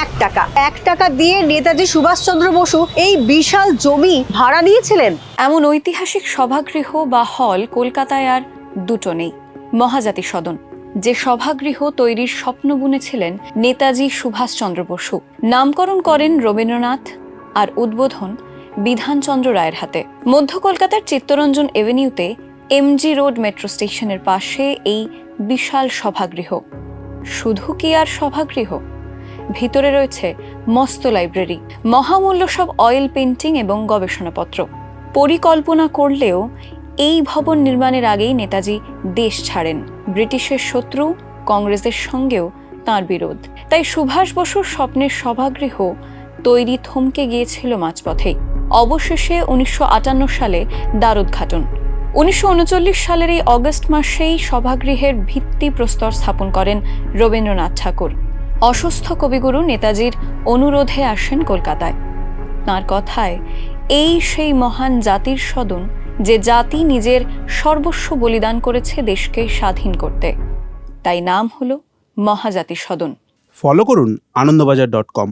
এক টাকা। এক টাকা দিয়ে নেতাজি সুভাষচন্দ্র বসু এই বিশাল জমি ভাড়া নিয়েছিলেন। এমন ঐতিহাসিক সভাগৃহ বা হল কলকাতায় আর দুটো নেই। মহাজাতি সদন, যে সভাগৃহ তৈরির স্বপ্ন বুনেছিলেন নেতাজি সুভাষচন্দ্র বসু। নামকরণ করেন রবীন্দ্রনাথ আর উদ্বোধন বিধানচন্দ্র রায়ের হাতে। মধ্য কলকাতার চিত্তরঞ্জন এভিনিউতে এমজি রোড মেট্রো স্টেশনের পাশে এই বিশাল সভাগৃহ। শুধু কি আর সভাগৃহ? ভিতরে রয়েছে মস্ত লাইব্রেরি, মহামূল্য সব অয়েল পেন্টিং এবং গবেষণাপত্র। পরিকল্পনা করলেও এই ভবন নির্মাণের আগেই নেতাজি দেশ ছাড়েন। ব্রিটিশের শত্রু, কংগ্রেসের সঙ্গেও তার বিরোধ। তাই সুভাষ বসুর স্বপ্নের সভাগৃহ তৈরি থমকে গিয়েছিল মাঝপথেই অবশেষে উনিশশো আটান্ন সালে দ্বারোদ্ঘাটন। উনিশশো উনচল্লিশ সালের এই অগস্ট মাসেই সভাগৃহের ভিত্তি প্রস্তর স্থাপন করেন রবীন্দ্রনাথ ঠাকুর। অসুস্থ কবিগুরু নেতাজির অনুরোধে আসেন কলকাতায়। তাঁর কথায়, এই সেই মহান জাতির সদন যে জাতি নিজের সর্বস্ব বলিদান করেছে দেশকে স্বাধীন করতে। তাই নাম হল মহাজাতি সদন ফলো করুন আনন্দবাজার ডট কম।